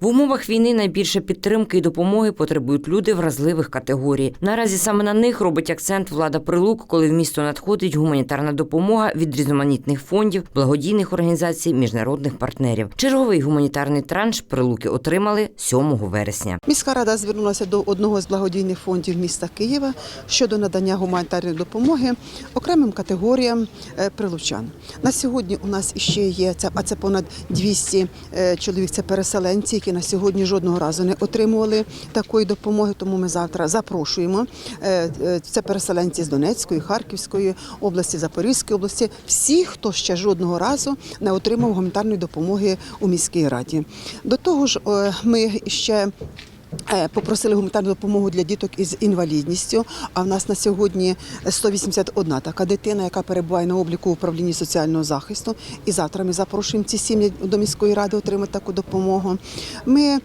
В умовах війни найбільше підтримки і допомоги потребують люди вразливих категорій. Наразі саме на них робить акцент влада Прилук, коли в місто надходить гуманітарна допомога від різноманітних фондів, благодійних організацій, міжнародних партнерів. Черговий гуманітарний транш прилуки отримали 7 вересня. Міська рада звернулася до одного з благодійних фондів міста Києва щодо надання гуманітарної допомоги окремим категоріям е, прилучан. На сьогодні у нас ще є це, а це понад 200 е, чоловік. Це переселенці, які на сьогодні жодного разу не отримували такої допомоги. Тому ми завтра запрошуємо. Е, е, Це переселенці з Донецької, Харківської області, Запорізької області. Всі, хто ще жодного разу не отримав гуманітарної допомоги у міській раді. До того ж, е, ми ще Попросили гуманітарну допомогу для діток із інвалідністю. А в нас на сьогодні 181 така дитина, яка перебуває на обліку в управлінні соціального захисту. І завтра ми запрошуємо ці сім'ї до міської ради отримати таку допомогу. Ми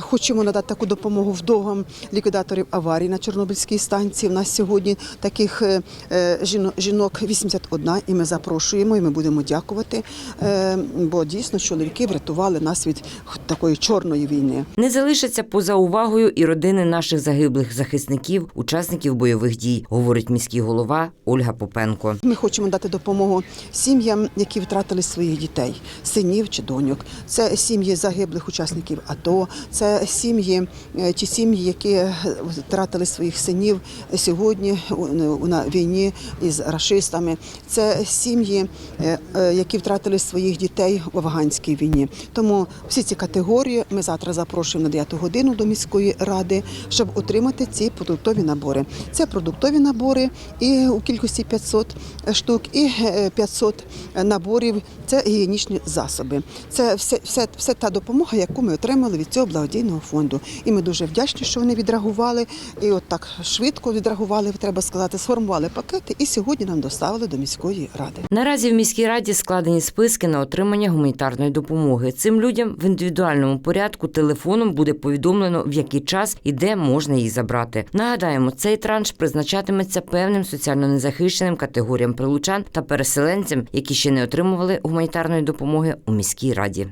хочемо надати таку допомогу вдовам ліквідаторів аварій на Чорнобильській станції. У нас сьогодні таких е, е, жіно- жінок 81, і ми запрошуємо, і ми будемо дякувати. е, Бо дійсно чоловіки врятували нас від такої чорної війни. Не залишаться поза увагою і родини наших загиблих захисників, учасників бойових дій, говорить міський голова Ольга Попенко. Ми хочемо дати допомогу сім'ям, які втратили своїх дітей, синів чи доньок. Це сім'ї загиблих учасників АТО, це сім'ї, е, ті сім'ї, які е, втратили своїх синів сьогодні у- на війні із рашистами. Це сім'ї, е, е, які втратили своїх дітей в афганській війні. Тому всі ці категорії ми завтра запрошуємо на 9 годину до міської ради, щоб отримати ці продуктові набори. Це продуктові набори і у кількості 500 штук, і е, 500 наборів це гігієнічні засоби. Це все, все, все та допомога, яку ми отримали від цього благодійного фонду. І ми дуже вдячні, що вони відреагували. І от так швидко відреагували, треба сказати, сформували пакети і сьогодні нам доставили до міської ради. Наразі в міській раді складені списки на отримання гуманітарної допомоги. Цим людям в індивідуальному порядку телефоном буде повідомлено, в який час і де можна її забрати. Нагадаємо, цей транш призначатиметься певним соціально незахищеним категоріям прилучан та переселенцям, які ще не отримували гуманітарної допомоги у міській раді.